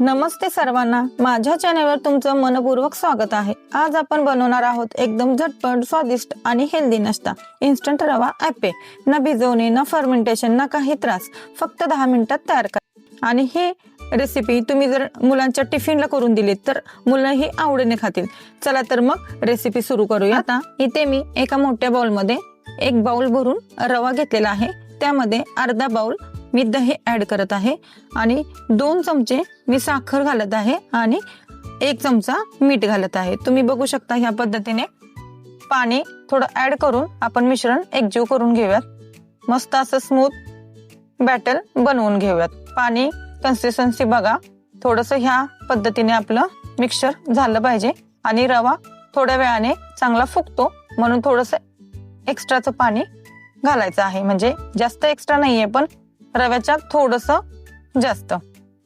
नमस्ते सर्वांना. माझ्या चॅनेलवर तुमचं मनपूर्वक स्वागत आहे. आज आपण बनवणार आहोत एकदम झटपट स्वादिष्ट आणि हेल्दी नाश्ता. इन्स्टंट रवा ॲपे न भिजवणे न फर्मेंटेशन ना काही त्रास. फक्त दहा मिनिटात तयार करा. आणि ही रेसिपी तुम्ही जर मुलांच्या टिफिनला करून दिली तर मुलं ही आवडीने खातील. चला तर मग रेसिपी सुरू करूया. आता इथे मी एका मोठ्या बाउलमध्ये एक बाउल भरून रवा घेतलेला आहे. त्यामध्ये अर्धा बाउल मी दही ऍड करत आहे. आणि दोन चमचे मी साखर घालत आहे आणि एक चमचा मीठ घालत आहे. तुम्ही बघू शकता ह्या पद्धतीने पाणी थोडं ऍड करून आपण मिश्रण एकजीव करून घेऊयात. मस्त असं स्मूथ बॅटल बनवून घेऊयात. पाणी कन्सिस्टन्सी बघा. थोडस ह्या पद्धतीने आपलं मिक्सर झालं पाहिजे आणि रवा थोड्या वेळाने चांगला फुगतो. म्हणून थोडस एक्स्ट्राचं पाणी घालायचं आहे. म्हणजे जास्त एक्स्ट्रा नाहीये पण रव्याच्या थोडस जास्त.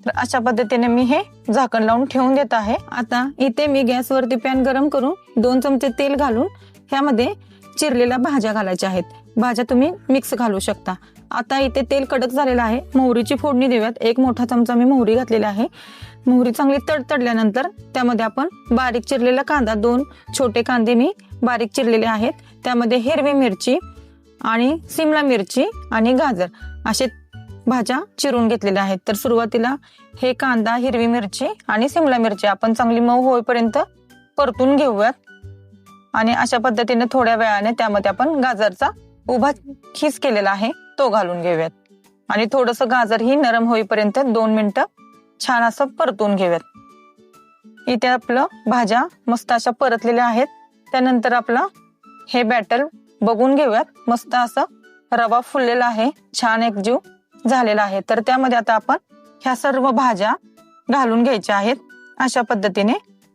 तर अशा पद्धतीने मी हे झाकण लावून ठेवून देत आहे. आता इथे मी गॅसवरती पॅन गरम करून दोन चमचे तेल घालून ह्यामध्ये चिरलेल्या भाज्या घालायच्या आहेत. भाज्या तुम्ही मिक्स घालू शकता. आता इथे तेल कडक झालेलं आहे. मोहरीची फोडणी देऊयात. एक मोठा चमचा मी मोहरी घातलेली आहे. मोहरी चांगली तडतडल्यानंतर त्यामध्ये आपण बारीक चिरलेला कांदा दोन छोटे कांदे मी बारीक चिरलेले आहेत. त्यामध्ये हिरवी मिरची आणि सिमला मिरची आणि गाजर असे भाज्या चिरून घेतलेल्या आहेत. तर सुरुवातीला हे कांदा हिरवी मिरची आणि सिमला मिरची आपण चांगली मऊ होईपर्यंत परतून घेऊयात. आणि अशा पद्धतीने थोड्या वेळाने त्यामध्ये आपण गाजरचा उभा खीस केलेला आहे तो घालून घेऊयात. आणि थोडस गाजर ही नरम होईपर्यंत दोन मिनटं छान असं परतून घेऊयात. इथे आपलं भाज्या मस्त अशा परतलेल्या आहेत. त्यानंतर आपलं हे बॅटर बघून घेऊयात. मस्त असं रवा फुललेला आहे. छान एकजीव झालेला आहे. तर त्यामध्ये आता आपण ह्या सर्व भाज्या घालून घ्यायच्या आहेत. अशा पद्धतीने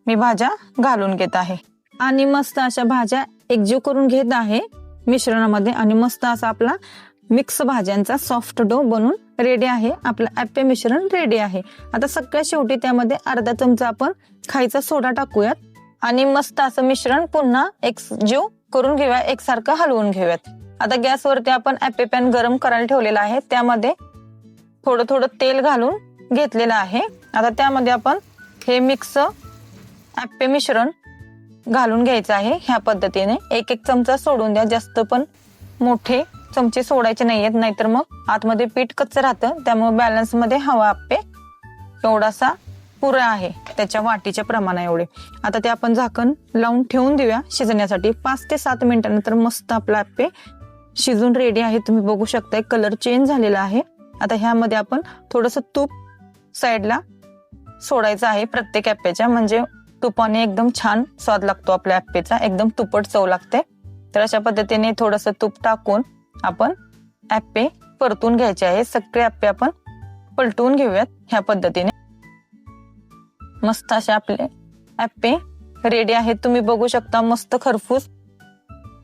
मी भाज्या घालून घेत आहे. आणि मस्त अशा भाज्या एकजीव करून घेत आहे मिश्रणामध्ये. आणि मस्त असा आपला मिक्स भाज्यांचा सॉफ्ट डो बनून रेडी आहे. आपलं ॲप्पे मिश्रण रेडी आहे. आता सगळ्यात शेवटी त्यामध्ये अर्धा चमचा आपण खायचा सोडा टाकूयात. आणि मस्त असं मिश्रण पुन्हा एक जीव करून घेऊया एकसारखं हलवून घेऊयात. आता गॅसवरती आपण ॲपे पॅन गरम करायला ठेवलेला आहे. त्यामध्ये थोडं थोडं तेल घालून घेतलेलं आहे. आता त्यामध्ये आपण हे मिक्स ॲप्पे मिश्रण घालून घ्यायचं आहे ह्या पद्धतीने. एक एक चमचा सोडून द्या. जास्त पण मोठे चमचे सोडायचे नाही आहेत नाहीतर मग आतमध्ये पीठ कच्चं राहतं. त्यामुळे बॅलन्समध्ये हवा आप्पे एवढासा पुरा आहे. त्याच्या वाटीच्या प्रमाणा एवढे. आता ते आपण झाकण लावून ठेवून देऊया. शिजण्यासाठी पाच ते सात मिनिटानंतर मस्त आपला आप्पे शिजून रेडी आहे. तुम्ही बघू शकताय कलर चेंज झालेला आहे. आता ह्यामध्ये आपण थोडस तूप साईडला सोडायचं आहे प्रत्येक ॲप्पेच्या म्हणजे तुपाने एकदम छान स्वाद लागतो आपल्या ॲप्पेचा एकदम तुपट चव लागते. तर अशा पद्धतीने थोडस तूप टाकून आपण ॲप्पे परतून घ्यायचे आहे. सगळे ॲप्पे आपण पलटवून घेऊयात ह्या पद्धतीने. मस्त असे आपले ॲप्पे रेडी आहेत तुम्ही बघू शकता मस्त खरफूस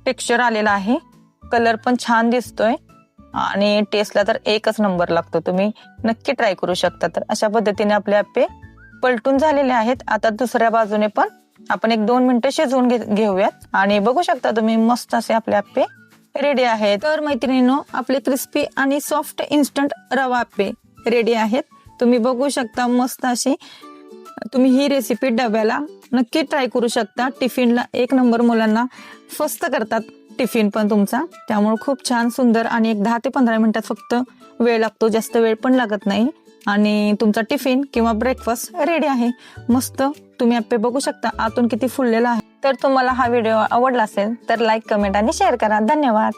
टेक्स्चर आलेला आहे. कलर पण छान दिसतोय. आणि टेस्टला तर एकच नंबर लागतो. तुम्ही नक्की ट्राय करू शकता तर. अशा पद्धतीने आपले आप्पे पलटून झालेले आहेत. आता दुसऱ्या बाजूने पण आपण एक दोन मिनिटं शिजवून घे- घेऊयात. आणि बघू शकता तुम्ही मस्त असे आपले आप्पे रेडी आहेत. तर मैत्रिणीनो आपले क्रिस्पी आणि सॉफ्ट इन्स्टंट रवा आप्पे रेडी आहेत. तुम्ही बघू शकता मस्त अशी तुम्ही ही रेसिपी डब्याला नक्की ट्राय करू शकता. टिफिनला एक नंबर मुलांना फस्त करतात टिफिन पण तुमचा. त्यामुळे खूप छान सुंदर आणि एक दहा ते पंधरा मिनिटात फक्त वेळ लागतो. जास्त वेळ पण लागत नाही. आणि तुमचा टिफिन किंवा ब्रेकफास्ट रेडी आहे. मस्त तुम्ही आप्पे बघू शकता आतून किती फुललेला आहे. तर तुम्हाला हा व्हिडिओ आवडला असेल तर लाईक कमेंट आणि शेअर करा. धन्यवाद.